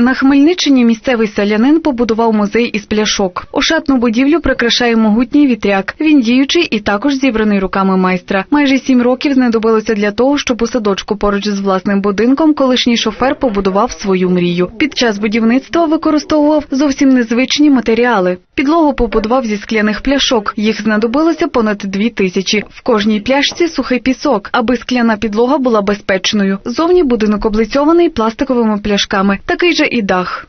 На Хмельниччині місцевий селянин побудував музей із пляшок. Ошатну будівлю прикрашає могутній вітряк. Він діючий і також зібраний руками майстра. Майже сім років знадобилося для того, щоб у садочку поруч з власним будинком колишній шофер побудував свою мрію. Під час будівництва використовував зовсім незвичні матеріали. Підлогу побудував зі скляних пляшок. Їх знадобилося понад дві тисячі. В кожній пляшці сухий пісок, аби скляна підлога була безпечною. Зовні будинок облицьований пластиковими пляшками. Такий же і дах.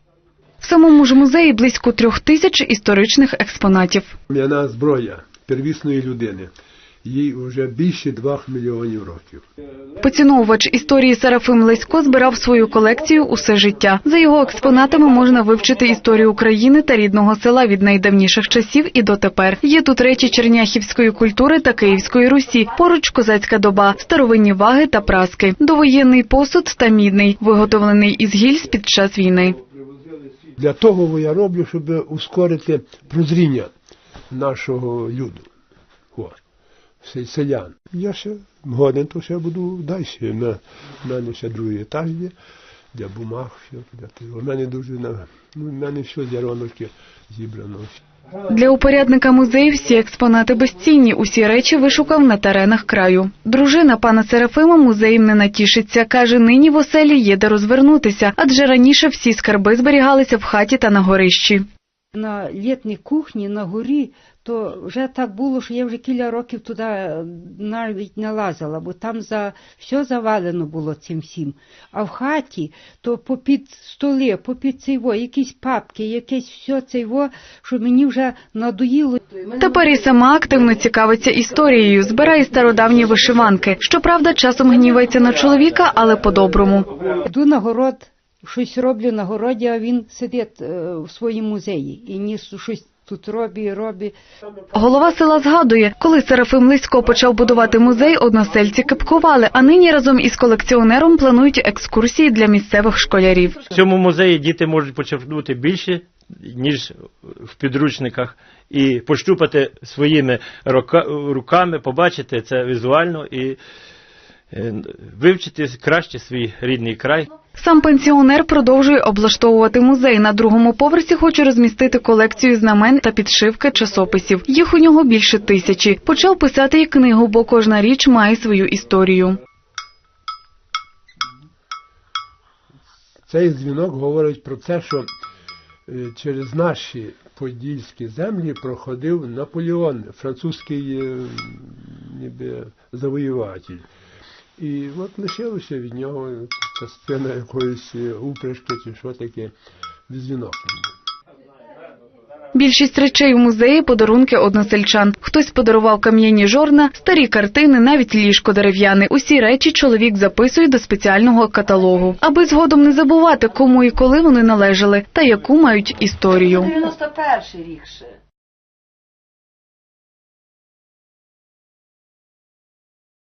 В самому ж музеї близько трьох тисяч історичних експонатів. М'яна зброя первісної людини. Їй вже більше двох мільйонів років. Поціновувач історії Серафим Лесько збирав свою колекцію усе життя. За його експонатами можна вивчити історію України та рідного села від найдавніших часів і дотепер. Є тут речі черняхівської культури та Київської Русі, поруч козацька доба, старовинні ваги та праски, довоєнний посуд та мідний, виготовлений із гільз під час війни. Для того я роблю, щоб ускорити прозріння нашого люду. О, се- селян. Я ще годен, то ще буду далі. На, в мене ще другий етаж є, для бумаг, все. Для того. У мене дуже на, ну, в мене все з яроночки зібрано. Для упорядника музею всі експонати безцінні, усі речі вишукав на теренах краю. Дружина пана Серафима музеєм не натішиться. Каже, нині в оселі є де розвернутися, адже раніше всі скарби зберігалися в хаті та на горищі. на літній кухні на горі, то вже так було, що я вже кілька років туди е, навіть не лазила, бо там за все завалено було цим всім. А в хаті то попід столи, попід цейво, якісь папки, якесь все цейво, що мені вже надоїло. Тепер і сама активно цікавиться історією, збирає стародавні вишиванки. Щоправда, часом гнівається на чоловіка, але по-доброму. Йду на город, щось роблю на городі, а він сидить е, в своїм музеї і ніс щось тут робить, робить. Голова села згадує, коли Серафим Лисько почав будувати музей, односельці кипкували, а нині разом із колекціонером планують екскурсії для місцевих школярів. В цьому музеї діти можуть почерпнути більше, ніж в підручниках, і пощупати своїми руками, побачити це візуально і е, вивчити краще свій рідний край. Сам пенсіонер продовжує облаштовувати музей. На другому поверсі хоче розмістити колекцію знамен та підшивки часописів. Їх у нього більше тисячі. Почав писати і книгу, бо кожна річ має свою історію. Цей дзвінок говорить про те, що е, через наші подільські землі проходив Наполеон, французький е, ніби завоюватель. І от лишилося від нього частина якоїсь упряжки чи що таке дзвінок. Більшість речей у музеї – подарунки односельчан. Хтось подарував кам'яні жорна, старі картини, навіть ліжко дерев'яне. Усі речі чоловік записує до спеціального каталогу, аби згодом не забувати, кому і коли вони належали та яку мають історію. 91 рік ще.